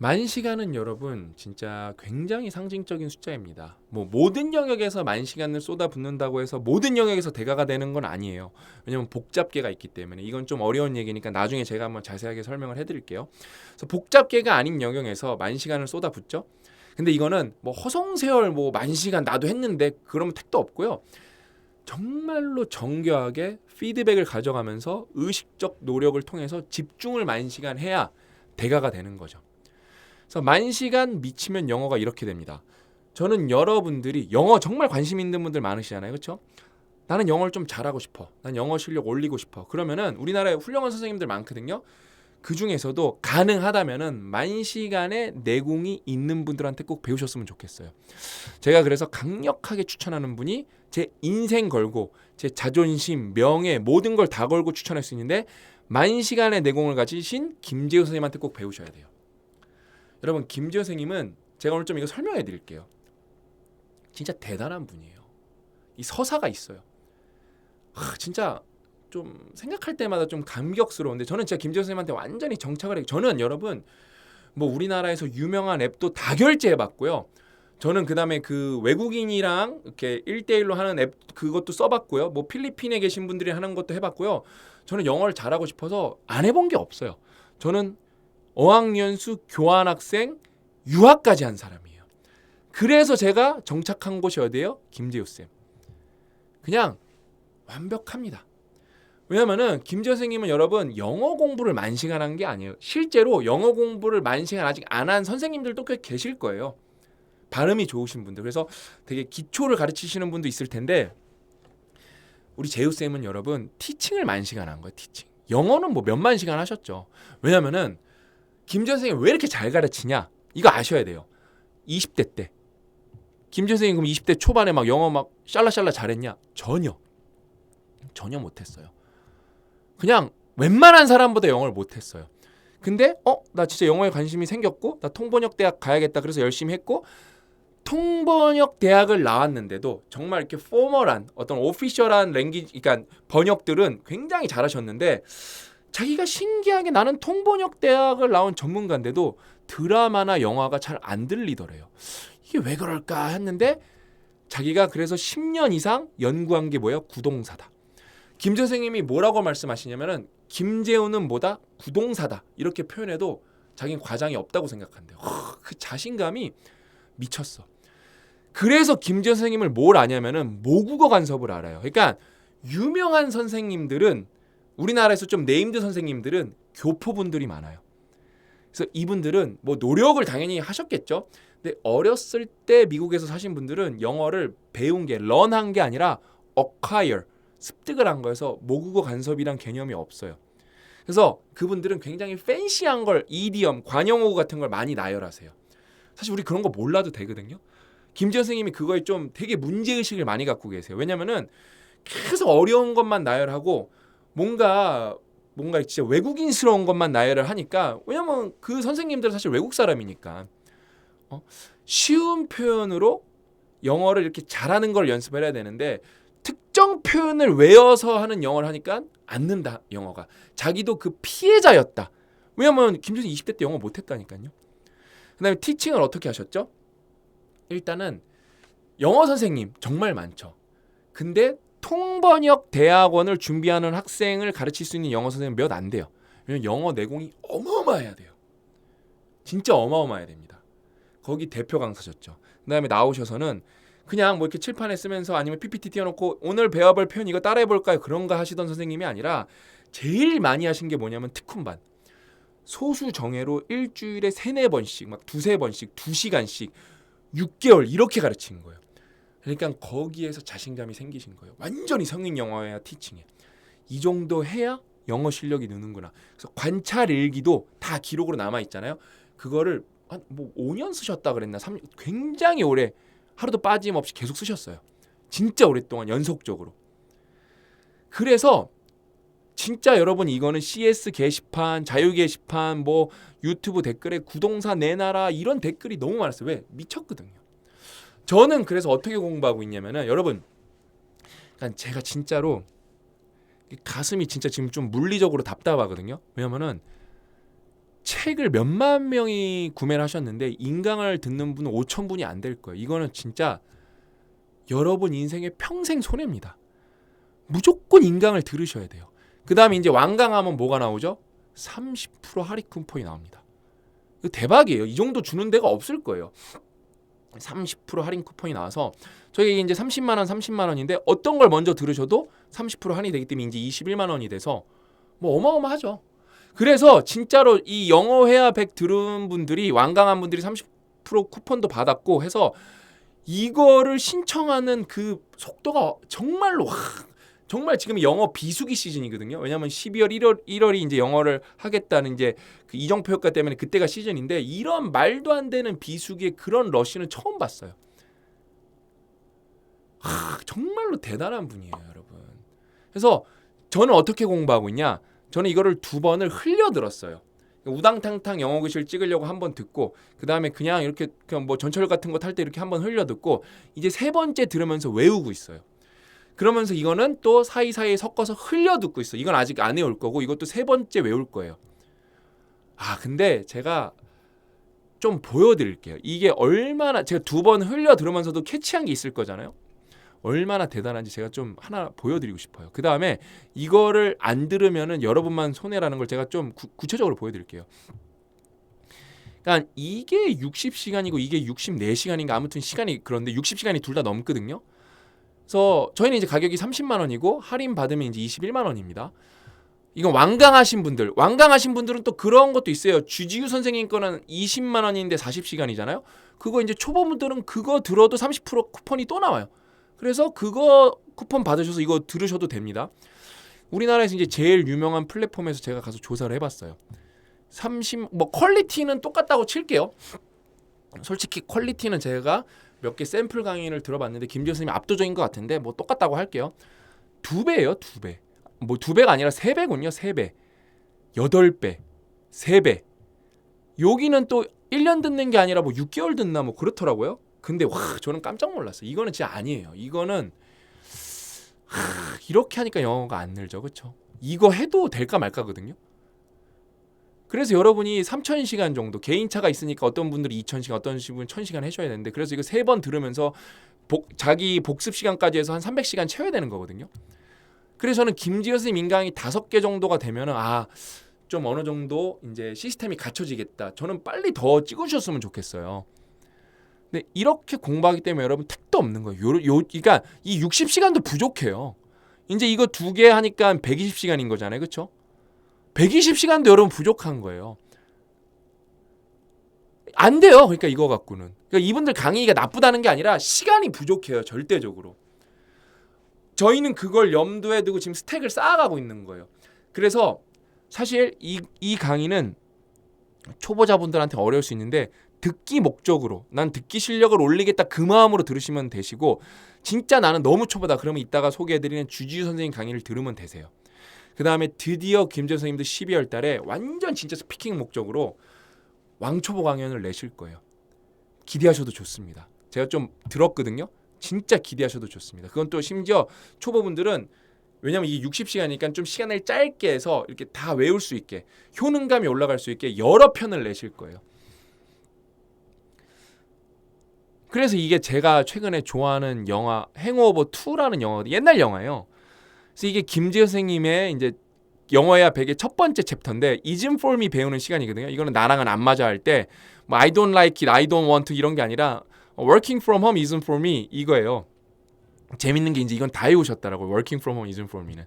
만 시간은 여러분 진짜 굉장히 상징적인 숫자입니다. 뭐 모든 영역에서 만 시간을 쏟아붓는다고 해서 모든 영역에서 대가가 되는 건 아니에요. 왜냐면 복잡계가 있기 때문에 이건 좀 어려운 얘기니까 나중에 제가 한번 자세하게 설명을 해드릴게요. 그래서 복잡계가 아닌 영역에서 만 시간을 쏟아붓죠. 근데 이거는 뭐 허송세월 뭐 만 시간 나도 했는데 그러면 택도 없고요. 정말로 정교하게 피드백을 가져가면서 의식적 노력을 통해서 집중을 만 시간 해야 대가가 되는 거죠. 그래서 만 시간 미치면 영어가 이렇게 됩니다. 저는 여러분들이 영어 정말 관심 있는 분들 많으시잖아요. 그렇죠? 나는 영어를 좀 잘하고 싶어. 난 영어 실력 올리고 싶어. 그러면은 우리나라에 훌륭한 선생님들 많거든요. 그 중에서도 가능하다면은 만 시간의 내공이 있는 분들한테 꼭 배우셨으면 좋겠어요. 제가 그래서 강력하게 추천하는 분이 제 인생 걸고 제 자존심, 명예 모든 걸 다 걸고 추천할 수 있는데 만 시간의 내공을 가지신 김재우 선생님한테 꼭 배우셔야 돼요. 여러분 김재우 선생님은 제가 오늘 좀 이거 설명해 드릴게요. 진짜 대단한 분이에요. 이 서사가 있어요. 하, 진짜 좀 생각할 때마다 좀 감격스러운데 저는 진짜 김재우 선생님한테 완전히 정착을 해. 저는 여러분 뭐 우리나라에서 유명한 앱도 다 결제해 봤고요. 저는 그다음에 그 외국인이랑 이렇게 1대1로 하는 앱 그것도 써봤고요. 뭐 필리핀에 계신 분들이 하는 것도 해봤고요. 저는 영어를 잘하고 싶어서 안 해본 게 없어요. 저는 어학연수 교환학생 유학까지 한 사람이에요. 그래서 제가 정착한 곳이 어디예요? 김재우 쌤. 그냥 완벽합니다. 왜냐면은 김재 선생님은 여러분 영어 공부를 만 시간 한 게 아니에요. 실제로 영어 공부를 만 시간 아직 안 한 선생님들도 꽤 계실 거예요. 발음이 좋으신 분들. 그래서 되게 기초를 가르치시는 분도 있을 텐데 우리 재우 쌤은 여러분 티칭을 만 시간 한 거예요. 티칭. 영어는 뭐 몇만 시간 하셨죠. 왜냐면은 김재 선생님 왜 이렇게 잘 가르치냐? 이거 아셔야 돼요. 20대 때. 김재 선생님 그럼 20대 초반에 막 영어 막 샬라샬라 잘했냐? 전혀. 전혀 못했어요. 그냥 웬만한 사람보다 영어를 못했어요. 근데 어 나 진짜 영어에 관심이 생겼고 나 통번역 대학 가야겠다 그래서 열심히 했고 통번역 대학을 나왔는데도 정말 이렇게 포멀한 어떤 오피셜한 랭귀지 그러니까 번역들은 굉장히 잘하셨는데 자기가 신기하게 나는 통번역 대학을 나온 전문가인데도 드라마나 영화가 잘 안 들리더래요. 이게 왜 그럴까 했는데 자기가 그래서 10년 이상 연구한 게 뭐예요? 구동사다. 김 선생님이 뭐라고 말씀하시냐면은 김재훈은 뭐다? 구동사다. 이렇게 표현해도 자기는 과장이 없다고 생각한대요. 허, 그 자신감이 미쳤어. 그래서 김재 선생님을 뭘 아냐면은 모국어 간섭을 알아요. 그러니까 유명한 선생님들은 우리나라에서 좀 네임드 선생님들은 교포분들이 많아요. 그래서 이분들은 뭐 노력을 당연히 하셨겠죠. 근데 어렸을 때 미국에서 사신 분들은 영어를 배운 게 런한 게 아니라 acquire 습득을 한 거여서 모국어 간섭이란 개념이 없어요. 그래서 그분들은 굉장히 팬시한 걸 이디엄, 관용어구 같은 걸 많이 나열하세요. 사실 우리 그런 거 몰라도 되거든요. 김재 선생님이 그거에 좀 되게 문제 의식을 많이 갖고 계세요. 왜냐면은 계속 어려운 것만 나열하고 뭔가 뭔가 진짜 외국인스러운 것만 나열을 하니까 왜냐면 그 선생님들은 사실 외국 사람이니까. 어? 쉬운 표현으로 영어를 이렇게 잘하는 걸 연습을 해야 되는데 특정 표현을 외워서 하는 영어를 하니까 안 는다 영어가. 자기도 그 피해자였다. 왜냐면 김준이 20대 때 영어 못했다니까요. 그 다음에 티칭을 어떻게 하셨죠? 일단은 영어 선생님 정말 많죠. 근데 통번역 대학원을 준비하는 학생을 가르칠 수 있는 영어 선생님 몇 안 돼요 왜냐면 영어 내공이 어마어마해야 돼요 진짜 어마어마해야 됩니다 거기 대표 강사셨죠 그다음에 나오셔서는 그냥 뭐 이렇게 칠판에 쓰면서 아니면 PPT 띄워놓고 오늘 배워볼 표현 이거 따라해볼까요? 그런가 하시던 선생님이 아니라 제일 많이 하신 게 뭐냐면 특훈반. 소수 정예로 일주일에 세네 번씩 막 두세 번씩 두 시간씩 6개월 이렇게 가르치는 거예요. 그러니까 거기에서 자신감이 생기신 거예요. 완전히 성인 영어야 티칭에. 이 정도 해야 영어 실력이 느는구나. 그래서 관찰 일기도 다 기록으로 남아 있잖아요. 그거를 한 뭐 5년 쓰셨다 그랬나? 3년 굉장히 오래 하루도 빠짐없이 계속 쓰셨어요. 진짜 오랫동안 연속적으로. 그래서 진짜 여러분 이거는 CS 게시판, 자유 게시판, 뭐 유튜브 댓글에 구동사 내놔라 이런 댓글이 너무 많았어요. 왜? 미쳤거든요. 저는 그래서 어떻게 공부하고 있냐면은 여러분, 제가 진짜로 가슴이 진짜 지금 좀 물리적으로 답답하거든요. 왜냐면은 책을 몇만 명이 구매를 하셨는데 인강을 듣는 분은 5천 분이 안 될 거예요. 이거는 진짜 여러분 인생의 평생 손해입니다. 무조건 인강을 들으셔야 돼요. 그 다음에 이제 완강하면 뭐가 나오죠? 30% 할인 쿠폰이 나옵니다. 대박이에요. 이 정도 주는 데가 없을 거예요. 30% 할인 쿠폰이 나와서 저희 이제 30만 원, 30만 원인데 어떤 걸 먼저 들으셔도 30% 할인이 되기 때문에 이제 21만 원이 돼서 뭐 어마어마하죠. 그래서 진짜로 이 영어 회화 100 들은 분들이 완강한 분들이 30% 쿠폰도 받았고 해서 이거를 신청하는 그 속도가 정말로 와 정말 지금 영어 비수기 시즌이거든요. 왜냐하면 12월 1월 1월이 이제 영어를 하겠다는 이제 그 이정표 효과 때문에 그때가 시즌인데 이런 말도 안 되는 비수기의 그런 러시는 처음 봤어요. 하, 정말로 대단한 분이에요, 여러분. 그래서 저는 어떻게 공부하고 있냐? 저는 이거를 두 번을 흘려 들었어요. 우당탕탕 영어 교실 찍으려고 한 번 듣고 그 다음에 그냥 이렇게 그냥 뭐 전철 같은 거 탈 때 이렇게 한 번 흘려 듣고 이제 세 번째 들으면서 외우고 있어요. 그러면서 이거는 또 사이사이에 섞어서 흘려 듣고 있어. 이건 아직 안 외울 거고 이것도 세 번째 외울 거예요. 아 근데 제가 좀 보여드릴게요. 이게 얼마나 제가 두 번 흘려 들으면서도 캐치한 게 있을 거잖아요. 얼마나 대단한지 제가 좀 하나 보여드리고 싶어요. 그 다음에 이거를 안 들으면은 여러분만 손해라는 걸 제가 좀 구, 구체적으로 보여드릴게요. 그러니까 이게 60시간이고 이게 64시간인가 아무튼 시간이 그런데 60시간이 둘 다 넘거든요. 그래서 저희는 이제 가격이 30만 원이고 할인 받으면 이제 21만 원입니다. 이건 완강하신 분들, 완강하신 분들은 또 그런 것도 있어요. 주지우 선생님 거는 20만 원인데 40시간이잖아요. 그거 이제 초보분들은 그거 들어도 30% 쿠폰이 또 나와요. 그래서 그거 쿠폰 받으셔서 이거 들으셔도 됩니다. 우리나라에서 이제 제일 유명한 플랫폼에서 제가 가서 조사를 해봤어요. 30, 뭐 퀄리티는 똑같다고 칠게요. 솔직히 퀄리티는 제가 몇 개 샘플 강의를 들어봤는데 김지현 선생님이 압도적인 것 같은데 뭐 똑같다고 할게요. 두 배예요, 두 배. 뭐 두 배가 아니라 세 배군요, 세 배. 여덟 배, 세 배. 여기는 또 1년 듣는 게 아니라 뭐 6개월 듣나 뭐 그렇더라고요. 근데 와 저는 깜짝 놀랐어요. 이거는 진짜 아니에요. 이거는 하, 이렇게 하니까 영어가 안 늘죠, 그렇죠? 이거 해도 될까 말까거든요. 그래서 여러분이 3,000시간 정도 개인차가 있으니까 어떤 분들이 2,000시간, 어떤 분은 1,000시간 해줘야 되는데 그래서 이거 세 번 들으면서 복, 자기 복습 시간까지 해서 한 300시간 채워야 되는 거거든요. 그래서 저는 김지현 선생님 인강이 다섯 개 정도가 되면은 아, 좀 어느 정도 이제 시스템이 갖춰지겠다. 저는 빨리 더 찍으셨으면 좋겠어요. 근데 이렇게 공부하기 때문에 여러분 택도 없는 거예요. 요, 요, 그러니까 이 60시간도 부족해요. 이제 이거 두 개 하니까 120시간인 거잖아요. 그렇죠? 120시간도 여러분 부족한 거예요. 안 돼요. 그러니까 이거 갖고는. 그러니까 이분들 강의가 나쁘다는 게 아니라 시간이 부족해요. 절대적으로. 저희는 그걸 염두에 두고 지금 스택을 쌓아가고 있는 거예요. 그래서 사실 이, 이 강의는 초보자분들한테 어려울 수 있는데 듣기 목적으로 난 듣기 실력을 올리겠다 그 마음으로 들으시면 되시고 진짜 나는 너무 초보다 그러면 이따가 소개해드리는 주지우 선생님 강의를 들으면 되세요. 그 다음에 드디어 김재 선생님도 12월 달에 완전 진짜 스피킹 목적으로 왕초보 강연을 내실 거예요. 기대하셔도 좋습니다. 제가 좀 들었거든요. 진짜 기대하셔도 좋습니다. 그건 또 심지어 초보분들은 왜냐면 이게 60시간이니까 좀 시간을 짧게 해서 이렇게 다 외울 수 있게 효능감이 올라갈 수 있게 여러 편을 내실 거예요. 그래서 이게 제가 최근에 좋아하는 영화 행오버 2라는 영화거든요. 옛날 영화예요. 그래서 이게 김지현 선생님의 이제 영어야 백의 첫 번째 챕터인데 이즘 폴미 배우는 시간이거든요. 이거는 나랑은 안 맞아 할 때 뭐 I don't like it, I don't want to 이런 게 아니라 working from home isn't for me 이거예요. 재밌는 게 이제 이건 다 외우셨다라고 working from home isn't for me는.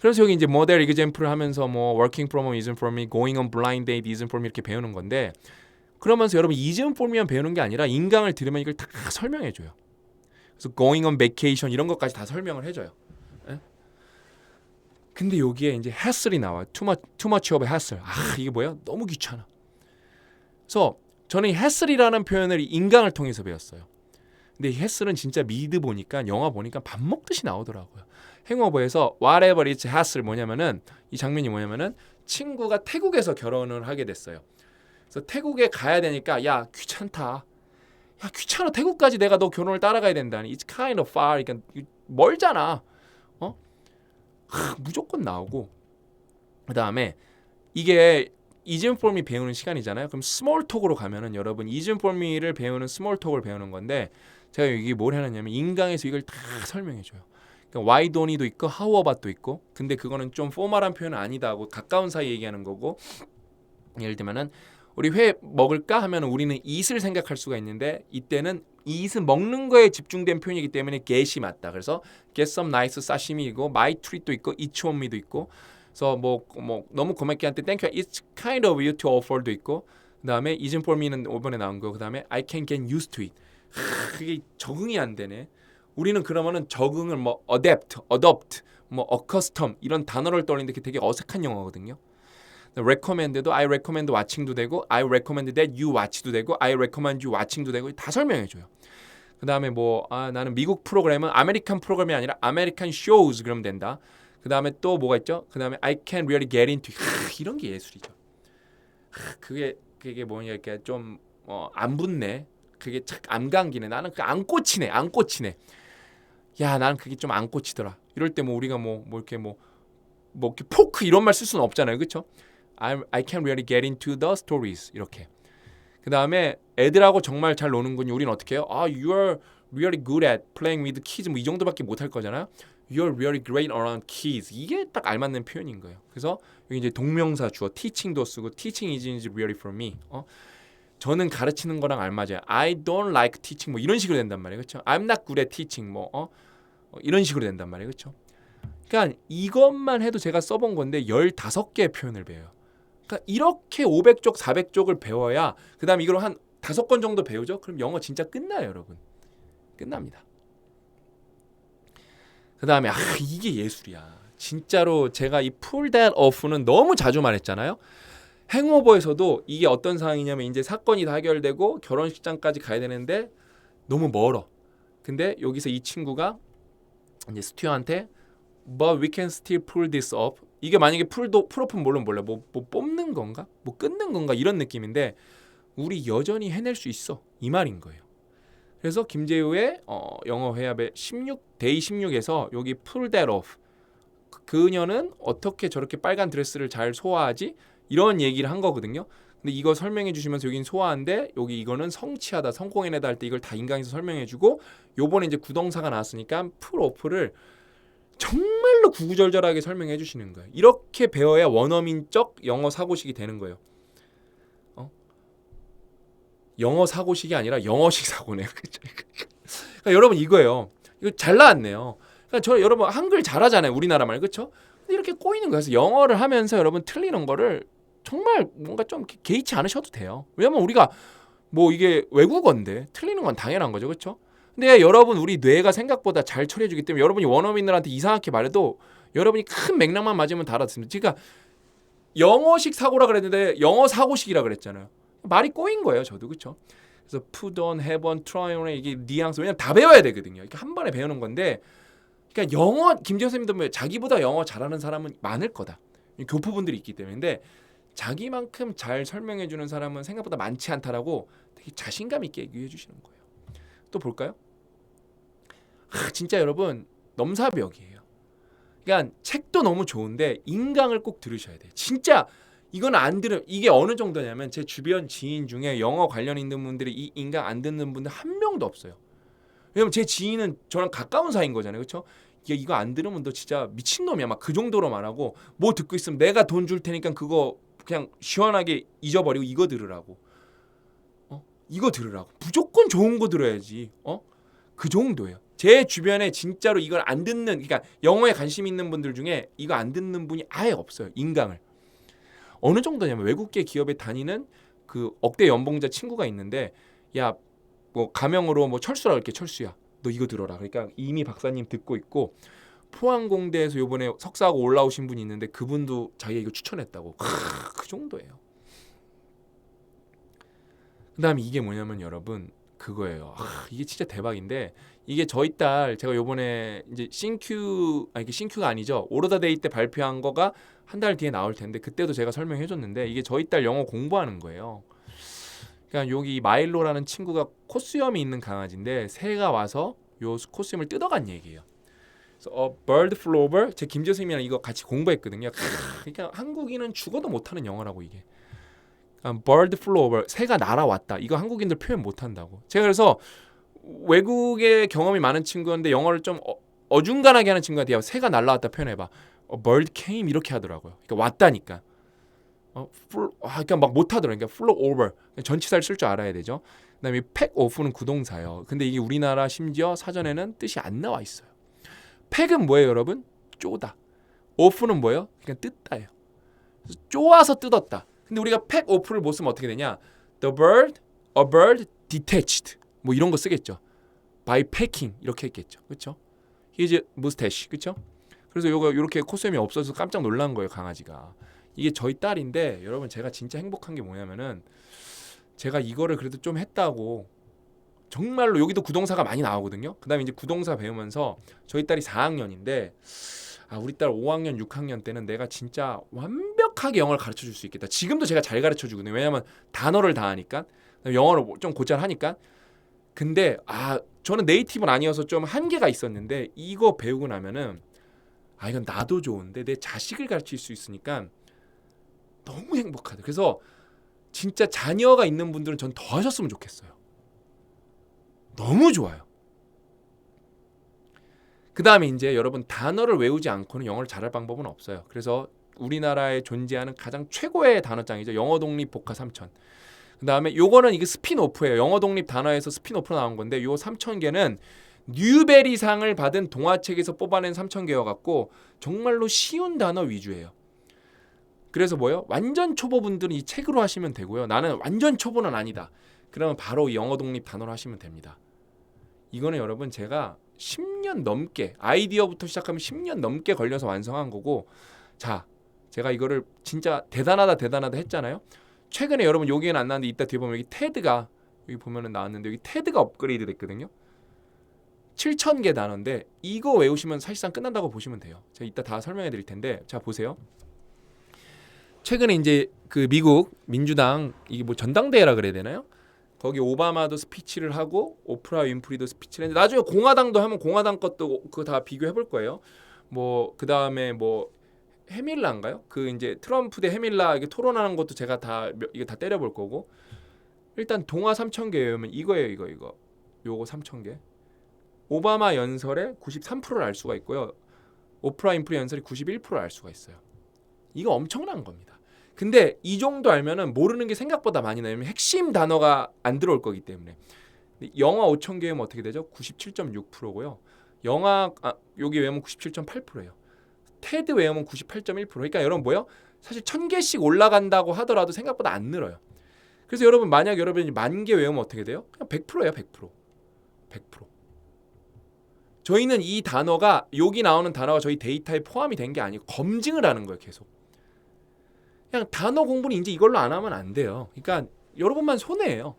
그래서 여기 이제 모델 example을 하면서 뭐 working from home isn't for me, going on blind date isn't for me 이렇게 배우는 건데 그러면서 여러분 이즈음 폼이만 배우는 게 아니라 인강을 들으면 이걸 다 설명해 줘요. 그래서 going on vacation 이런 것까지 다 설명을 해 줘요. 예? 근데 여기에 이제 hassle이 나와. too much too much of hassle. 아, 이게 뭐야? 너무 귀찮아. 그래서 저는 이 hassle이라는 표현을 인강을 통해서 배웠어요. 근데 이 hassle은 진짜 미드 보니까 영화 보니까 밥 먹듯이 나오더라고요. 행어버에서 whatever it's hassle 뭐냐면은 이 장면이 뭐냐면은 친구가 태국에서 결혼을 하게 됐어요. 그래서 태국에 가야 되니까 야 귀찮다. 야 귀찮아 태국까지 내가 너 결혼을 따라가야 된다니. It's kind of far. 그러니까 멀잖아. 어? 하, 무조건 나오고 그 다음에 이게 이즘 폴미 배우는 시간이잖아요. 그럼 스몰 톡으로 가면은 여러분 이즘 폴미를 배우는 스몰 톡을 배우는 건데 제가 여기 뭘 해놨냐면 인강에서 이걸 다 설명해 줘요. 그러니까 why don't도 있고 how about도 있고 근데 그거는 좀 포멀한 표현은 아니다 하고 가까운 사이 얘기하는 거고 예를 들면은 우리 회 먹을까 하면 우리는 eat을 생각할 수가 있는데 이때는 eat은 먹는 거에 집중된 표현이기 때문에 get이 맞다. 그래서 get some nice sashimi이고 my treat도 있고 eat on me도 있고 그래서 뭐, 뭐 너무 고맙게 한테 thank you it's kind of you to offer도 있고 그다음에 isn't for me는 이번에 나온 거 그다음에 I can get used to it 하, 그게 적응이 안 되네. 우리는 그러면은 적응을 뭐 adapt, adopt, 뭐 accustom 이런 단어를 떠올리는데 그게 되게 어색한 영어거든요. Recommend도 I recommend watching도 되고 I recommend that you watch도 되고 I recommend you watching도 되고 다 설명해 줘요. 그 다음에 뭐 아, 나는 미국 프로그램은 아메리칸 프로그램이 아니라 아메리칸 shows 그러면 된다. 그 다음에 또 뭐가 있죠? 그 다음에 I can really get into 하, 이런 게 예술이죠. 하, 그게 그게 뭐냐 이렇게 좀안 어, 안 붙네. 그게 착 안 감기네. 나는 그 안 꽂히네. 안 꽂히네. 야, 나는 그게 좀 안 꽂히더라. 이럴 때 뭐 우리가 뭐뭐 이렇게 뭐뭐 이렇게 포크 이런 말 쓸 수는 없잖아요. 그렇죠? I I can really get into the stories 이렇게. 그 다음에 애들하고 정말 잘 노는군요. 우리는 어떻게 해요? 아, you're really good at playing with kids 뭐 이 정도밖에 못할 거잖아요. You're really great around kids. 이게 딱 알맞는 표현인 거예요. 그래서 여기 이제 동명사 주어 teaching도 쓰고 teaching is really for me. 어? 저는 가르치는 거랑 알맞아요. I don't like teaching 뭐 이런 식으로 된단 말이에요. 그렇죠? I'm not good at teaching 뭐 어? 어, 이런 식으로 된단 말이에요. 그렇죠? 그러니까 이것만 해도 제가 써본 건데 15개의 표현을 배워요. 그러니까 이렇게 500쪽, 400쪽을 배워야 그다음 이걸 한 다섯 건 정도 배우죠. 그럼 영어 진짜 끝나요, 여러분. 끝납니다. 그다음에 아, 이게 예술이야. 진짜로 제가 이 pull that off는 너무 자주 말했잖아요. 행오버에서도 이게 어떤 상황이냐면 이제 사건이 다 해결되고 결혼식장까지 가야 되는데 너무 멀어. 근데 여기서 이 친구가 이제 스튜어한테 but we can still pull this up. 이게 만약에 풀도 풀업은 물론 몰라. 뭐, 뭐 뽑는 건가? 뭐 끊는 건가? 이런 느낌인데 우리 여전히 해낼 수 있어. 이 말인 거예요. 그래서 김재우의 어, 영어 회합의 16 데이 16에서 여기 pull that off. 그녀는 어떻게 저렇게 빨간 드레스를 잘 소화하지? 이런 얘기를 한 거거든요. 근데 이거 설명해 주시면서 여긴 소화한데 여기 이거는 성취하다 성공해내다 할 때 이걸 다 인강에서 설명해 주고 요번에 이제 구동사가 나왔으니까 풀 오프를 정말로 구구절절하게 설명해 주시는 거예요. 이렇게 배워야 원어민적 영어 사고식이 되는 거예요. 어? 영어 사고식이 아니라 영어식 사고네요. 그러니까 여러분 이거예요. 이거 잘 나왔네요. 그러니까 저 여러분 한글 잘하잖아요. 우리나라 말 그렇죠? 이렇게 꼬이는 거예요. 그래서 영어를 하면서 여러분 틀리는 거를 정말 뭔가 좀 개의치 않으셔도 돼요. 왜냐면 우리가 뭐 이게 외국어인데 틀리는 건 당연한 거죠. 그렇죠? 근데 여러분 우리 뇌가 생각보다 잘 처리해 주기 때문에 여러분이 원어민들한테 이상하게 말해도 여러분이 큰 맥락만 맞으면 다 알아듣습니다. 그러니까 영어식 사고라 그랬는데 영어 사고식이라 그랬잖아요. 말이 꼬인 거예요, 저도. 그렇죠? 그래서 put on, have on, try on 이게 뉘앙스 왜냐면 다 배워야 되거든요. 이렇게 한 번에 배우는 건데 그러니까 영어 김재현 선생님도 뭐 자기보다 영어 잘하는 사람은 많을 거다. 교포분들이 있기 때문에 자기만큼 잘 설명해 주는 사람은 생각보다 많지 않다라고 되게 자신감 있게 얘기해 주시는 거예요. 또 볼까요? 아, 진짜 여러분 넘사벽이에요. 그러니까 책도 너무 좋은데 인강을 꼭 들으셔야 돼요. 진짜 이건 안 들으 이게 어느 정도냐면 제 주변 지인 중에 영어 관련 있는 분들이 이 인강 안 듣는 분들 한 명도 없어요. 왜냐면 제 지인은 저랑 가까운 사이인 거잖아요. 그렇죠? 야, 이거 안 들으면 너 진짜 미친놈이야. 막 그 정도로 말하고 뭐 듣고 있으면 내가 돈 줄 테니까 그거 그냥 시원하게 잊어버리고 이거 들으라고. 어? 이거 들으라고. 무조건 좋은 거 들어야지. 어? 그 정도예요. 제 주변에 진짜로 이걸 안 듣는 그러니까 영어에 관심 있는 분들 중에 이거 안 듣는 분이 아예 없어요. 인강을. 어느 정도냐면 외국계 기업에 다니는 그 억대 연봉자 친구가 있는데 야, 뭐 가명으로 뭐 철수라 그럴게 철수야. 너 이거 들어라. 그러니까 이미 박사님 듣고 있고 포항공대에서 요번에 석사하고 올라오신 분이 있는데 그분도 자기가 이거 추천했다고. 크, 그 정도예요. 그다음에 이게 뭐냐면 여러분 그거예요. 아, 이게 진짜 대박인데 이게 저희 딸 제가 요번에 이제 신큐 아니 이게 신큐가 아니죠. 오로다 데이 때 발표한 거가 한 달 뒤에 나올 텐데 그때도 제가 설명해 줬는데 이게 저희 딸 영어 공부하는 거예요. 그러니까 여기 마일로라는 친구가 코수염이 있는 강아지인데 새가 와서 요 코수염을 뜯어간 얘기예요. 어, bird flower 제 김재수님이랑 이거 같이 공부했거든요. 그러니까 한국인은 죽어도 못하는 영어라고 이게. 아, bird over 새가 날아왔다. 이거 한국인들 표현 못 한다고. 제가 그래서 외국의 경험이 많은 친구인데 영어를 좀 어, 어중간하게 하는 친구한테 야, 새가 날아왔다 표현해봐. 어, bird came 이렇게 하더라고요. 그러니까 왔다니까. 어, flew, 아, 그러니까 막 못하더라고요. 그러니까 flew over 전치사를 쓸 줄 알아야 되죠. 그다음에 pack off는 구동사예요. 근데 이게 우리나라 심지어 사전에는 뜻이 안 나와 있어요. pack은 뭐예요, 여러분? 쪼다. off는 뭐예요? 그냥 뜯다예요. 쪼아서 뜯었다. 근데 우리가 pack off를 못 쓰면 어떻게 되냐? The bird, a bird detached. 뭐 이런 거 쓰겠죠. By packing 이렇게 했겠죠. 그렇죠? His mustache. 그렇죠? 그래서 요거 이렇게 콧셈이 없어서 깜짝 놀란 거예요, 강아지가. 이게 저희 딸인데 여러분 제가 진짜 행복한 게 뭐냐면은 제가 이거를 그래도 좀 했다고 정말로 여기도 구동사가 많이 나오거든요. 그다음에 이제 구동사 배우면서 저희 딸이 4학년인데 아 우리 딸 5학년, 6학년 때는 내가 진짜 완 벽하게 영어를 가르쳐 줄 수 있겠다. 지금도 제가 잘 가르쳐 주거든요. 왜냐면 단어를 다 하니까 영어를 좀 곧잘 하니까. 근데 아 저는 네이티브는 아니어서 좀 한계가 있었는데 이거 배우고 나면은 아 이건 나도 좋은데 내 자식을 가르칠 수 있으니까 너무 행복하다. 그래서 진짜 자녀가 있는 분들은 전 더 하셨으면 좋겠어요. 너무 좋아요. 그 다음에 이제 여러분 단어를 외우지 않고는 영어를 잘할 방법은 없어요. 그래서 우리나라에 존재하는 가장 최고의 단어장이죠. 영어 독립 복화 3000. 그 다음에 요거는 이게 스피노프예요. 영어 독립 단어에서 스피노프로 나온 건데 요 3000개는 뉴베리상을 받은 동화책에서 뽑아낸 3000개여 갖고 정말로 쉬운 단어 위주예요. 그래서 뭐요? 완전 초보분들은 이 책으로 하시면 되고요. 나는 완전 초보는 아니다. 그러면 바로 이 영어 독립 단어로 하시면 됩니다. 이거는 여러분 제가 10년 넘게 아이디어부터 시작하면 10년 넘게 걸려서 완성한 거고 자 제가 이거를 진짜 대단하다 대단하다 했잖아요. 최근에 여러분 여기는 안 나왔는데 이따 뒤에 보면 여기 테드가 여기 보면은 나왔는데 여기 테드가 업그레이드 됐거든요. 7,000개 단어인데 이거 외우시면 사실상 끝난다고 보시면 돼요. 제가 이따 다 설명해 드릴 텐데 자 보세요. 최근에 이제 그 미국 민주당 이게 뭐 전당대회라 그래야 되나요? 거기 오바마도 스피치를 하고 오프라 윈프리도 스피치를 했는데 나중에 공화당도 하면 공화당 것도 그거 다 비교해 볼 거예요. 뭐 그 다음에 뭐 해밀라인가요? 그 이제 트럼프 대 해밀라 이게 토론하는 것도 제가 다 이게 다 때려 볼 거고 일단 동화 3천 개 외우면 이거예요 이거 이거 요거 3천 개 오바마 연설의 93%를 알 수가 있고요 오프라 윈프리 연설이 91%를 알 수가 있어요 이거 엄청난 겁니다 근데 이 정도 알면은 모르는 게 생각보다 많이 나면 핵심 단어가 안 들어올 거기 때문에 영화 5천 개면 어떻게 되죠? 97.6%고요. 영화 아, 여기 외우면 97.8%예요. 테드 외우면 98.1%. 그러니까 여러분 뭐요? 사실 천 개씩 올라간다고 하더라도 생각보다 안 늘어요. 그래서 여러분 만약 여러분이 만 개 외우면 어떻게 돼요? 그냥 100%예요, 100%. 100%. 저희는 이 단어가 여기 나오는 단어가 저희 데이터에 포함이 된 게 아니고 검증을 하는 거예요, 계속. 그냥 단어 공부는 이제 이걸로 안 하면 안 돼요. 그러니까 여러분만 손해예요.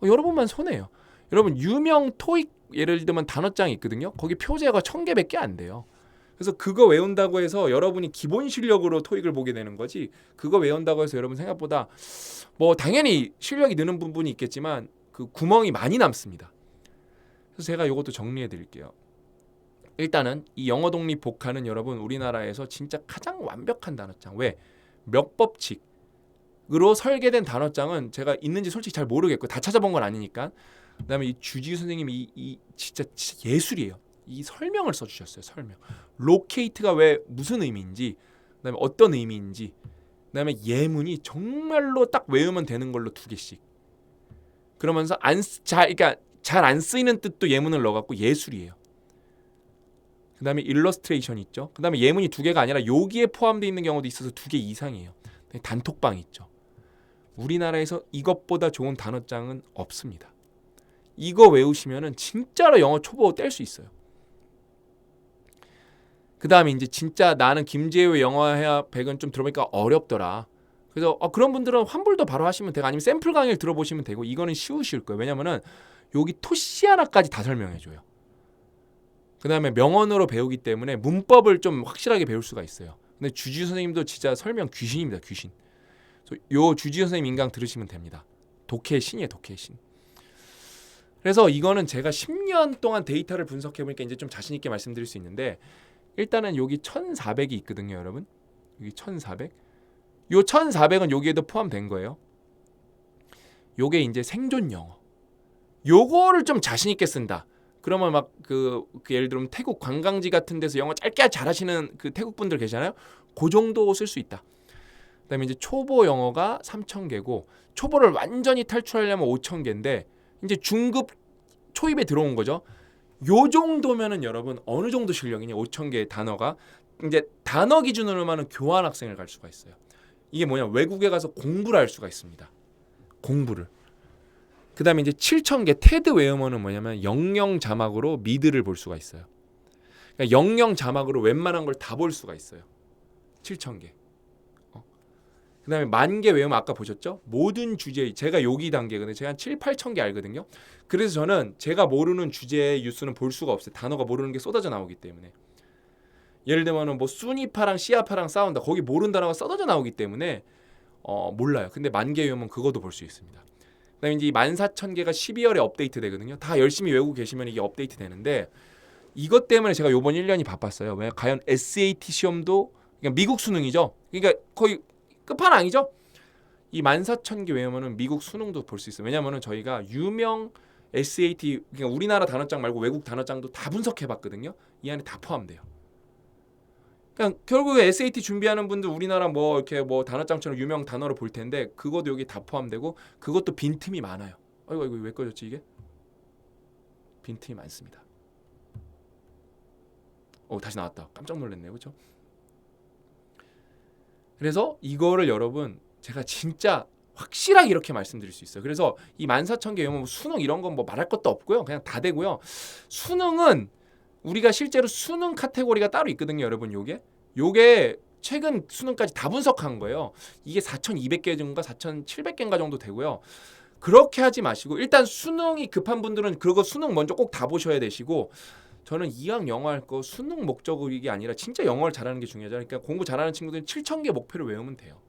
어, 여러분만 손해예요. 여러분 유명 토익 예를 들면 단어장이 있거든요. 거기 표제가 천 개밖에 안 돼요. 그래서 그거 외운다고 해서 여러분이 기본 실력으로 토익을 보게 되는 거지. 그거 외운다고 해서 여러분 생각보다 뭐 당연히 실력이 느는 부분이 있겠지만 그 구멍이 많이 남습니다. 그래서 제가 이것도 정리해 드릴게요. 일단은 이 영어 독립 복화는 여러분 우리나라에서 진짜 가장 완벽한 단어장. 왜? 몇 법칙 으로 설계된 단어장은 제가 있는지 솔직히 잘 모르겠고 다 찾아본 건 아니니까. 그다음에 이 주지우 선생님이 이, 이 진짜, 진짜 예술이에요. 이 설명을 써주셨어요. 설명. 로케이트가 왜 무슨 의미인지, 그다음에 어떤 의미인지, 그다음에 예문이 정말로 딱 외우면 되는 걸로 두 개씩. 그러면서 안잘 그러니까 잘 안 쓰이는 뜻도 예문을 넣어갖고 예술이에요. 그다음에 일러스트레이션 있죠. 그다음에 예문이 두 개가 아니라 여기에 포함되어 있는 경우도 있어서 두 개 이상이에요. 단톡방 있죠. 우리나라에서 이것보다 좋은 단어장은 없습니다. 이거 외우시면은 진짜로 영어 초보 뗄 수 있어요. 그 다음에 이제 진짜 나는 김재우 영어해야 백은 좀 들어보니까 어렵더라. 그래서 어, 그런 분들은 환불도 바로 하시면 되고 아니면 샘플 강의를 들어보시면 되고 이거는 쉬우실 거예요. 왜냐면은 여기 토시 하나까지 다 설명해 줘요. 그 다음에 명언으로 배우기 때문에 문법을 좀 확실하게 배울 수가 있어요. 근데 주지우 선생님도 진짜 설명 귀신입니다. 귀신. 요 주지우 선생님 인강 들으시면 됩니다. 독해의 신이에요. 독해의 신. 그래서 이거는 제가 10년 동안 데이터를 분석해 보니까 이제 좀 자신 있게 말씀드릴 수 있는데 일단은 여기 1,400이 있거든요, 여러분. 여기 1,400. 요 1,400은 여기에도 포함된 거예요. 요게 이제 생존 영어. 요거를 좀 자신 있게 쓴다. 그러면 막그 예를 들면 태국 관광지 같은 데서 영어 짧게 잘하시는 그 태국 분들 계시잖아요. 그 정도 쓸 수 있다. 그다음에 이제 초보 영어가 3,000개고 초보를 완전히 탈출하려면 5,000개인데 이제 중급 초입에 들어온 거죠. 요 정도면은 여러분 어느 정도 실력이냐 5,000개의 단어가 이제 단어 기준으로만은 교환 학생을 갈 수가 있어요. 이게 뭐냐 외국에 가서 공부를 할 수가 있습니다. 공부를. 그다음에 이제 7,000개 테드 웨어머는 뭐냐면 영영 자막으로 미드를 볼 수가 있어요. 그러니까 영영 자막으로 웬만한 걸 다 볼 수가 있어요. 7,000개. 어. 그다음에 만 개 외우면 아까 보셨죠? 모든 주제 제가 여기 단계거든요. 제가 한 7, 8천 개 알거든요. 그래서 저는 제가 모르는 주제의 뉴스는 볼 수가 없어요. 단어가 모르는 게 쏟아져 나오기 때문에. 예를 들면은 뭐 순위파랑 시아파랑 싸운다. 거기 모르는 단어가 쏟아져 나오기 때문에 어, 몰라요. 근데 만 개 외우면 그것도 볼 수 있습니다. 그 다음에 이제 만사천 개가 12월에 업데이트 되거든요. 다 열심히 외우고 계시면 이게 업데이트 되는데 이것 때문에 제가 요번 1년이 바빴어요. 왜 과연 SAT 시험도 그러니까 미국 수능이죠. 그러니까 거의 끝판왕이죠. 이 만사천 개 외우면은 미국 수능도 볼 수 있어요. 왜냐면은 저희가 유명 SAT 그러니까 우리나라 단어장 말고 외국 단어장도 다 분석해 봤거든요. 이 안에 다 포함돼요. 그냥 결국에 SAT 준비하는 분들 우리나라 뭐 이렇게 뭐 단어장처럼 유명 단어를 볼 텐데 그것도 여기 다 포함되고 그것도 빈틈이 많아요. 아이고 이거 왜 꺼졌지 이게? 빈틈이 많습니다. 어 다시 나왔다. 깜짝 놀랐네요, 그렇죠? 그래서 이거를 여러분 제가 진짜 확실하게 이렇게 말씀드릴 수 있어요. 그래서 이 14,000개 영어 뭐 수능 이런 건 뭐 말할 것도 없고요. 그냥 다 되고요. 수능은 우리가 실제로 수능 카테고리가 따로 있거든요, 여러분. 요게 요게 최근 수능까지 다 분석한 거예요. 이게 4,200개 정도가 4,700개인가 정도 되고요. 그렇게 하지 마시고 일단 수능이 급한 분들은 그거 수능 먼저 꼭 다 보셔야 되시고 저는 이왕 영어 할 거 수능 목적이 아니라 진짜 영어를 잘하는 게 중요하잖아요. 그러니까 공부 잘하는 친구들은 7,000개 목표를 외우면 돼요.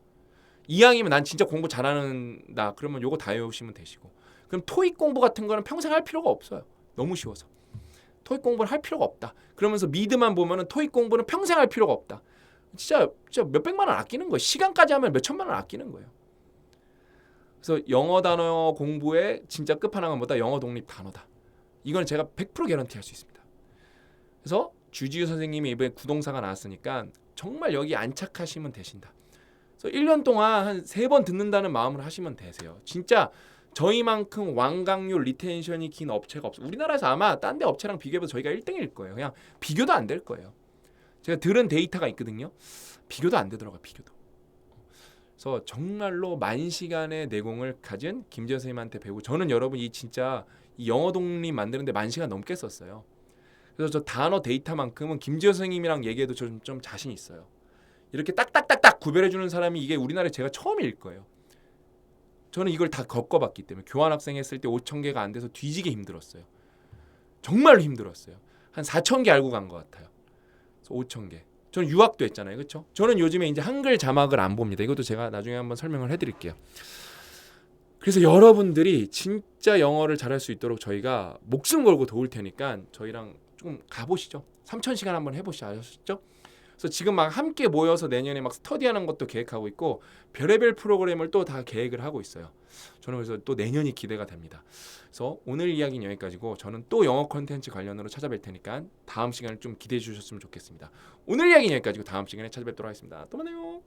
이왕이면 난 진짜 공부 잘하는다. 그러면 요거 다 외우시면 되시고. 그럼 토익 공부 같은 거는 평생 할 필요가 없어요. 너무 쉬워서. 토익 공부를 할 필요가 없다. 그러면서 미드만 보면은 토익 공부는 평생 할 필요가 없다. 진짜 진짜 몇 백만 원 아끼는 거예요. 시간까지 하면 몇 천만 원 아끼는 거예요. 그래서 영어 단어 공부의 진짜 끝판왕은 영어 독립 단어다. 이건 제가 100% 개런티 할 수 있습니다. 그래서 주지우 선생님이 이번에 구동사가 나왔으니까 정말 여기 안착하시면 되신다. 그래서 1년 동안 한 세 번 듣는다는 마음으로 하시면 되세요. 진짜 저희만큼 완강률 리텐션이 긴 업체가 없어요. 우리나라에서 아마 딴 데 업체랑 비교해도 저희가 1등일 거예요. 그냥 비교도 안 될 거예요. 제가 들은 데이터가 있거든요. 비교도 안 되더라고요. 비교도. 그래서 정말로 만 시간의 내공을 가진 김지현 선생님한테 배우고 저는 여러분 이 진짜 이 영어 독립 만드는데 만 시간 넘게 썼어요. 그래서 저 단어 데이터만큼은 김지현 선생님이랑 얘기해도 좀, 좀 자신 있어요. 이렇게 딱딱딱딱 구별해 주는 사람이 이게 우리나라에 제가 처음일 거예요. 저는 이걸 다 겪어봤기 때문에 교환 학생 했을 때 5천 개가 안 돼서 뒤지게 힘들었어요. 정말로 힘들었어요. 한 4천 개 알고 간 것 같아요. 그래서 5천 개. 저는 유학도 했잖아요, 그렇죠? 저는 요즘에 이제 한글 자막을 안 봅니다. 이것도 제가 나중에 한번 설명을 해드릴게요. 그래서 여러분들이 진짜 영어를 잘할 수 있도록 저희가 목숨 걸고 도울 테니까 저희랑 좀 가보시죠. 3천 시간 한번 해보시죠. 아셨죠? 그래서 지금 막 함께 모여서 내년에 막 스터디하는 것도 계획하고 있고 별의별 프로그램을 또 다 계획을 하고 있어요. 저는 그래서 또 내년이 기대가 됩니다. 그래서 오늘 이야기는 여기까지고 저는 또 영어 컨텐츠 관련으로 찾아뵐 테니까 다음 시간을 좀 기대해 주셨으면 좋겠습니다. 오늘 이야기는 여기까지고 다음 시간에 찾아뵙도록 하겠습니다. 또 만나요.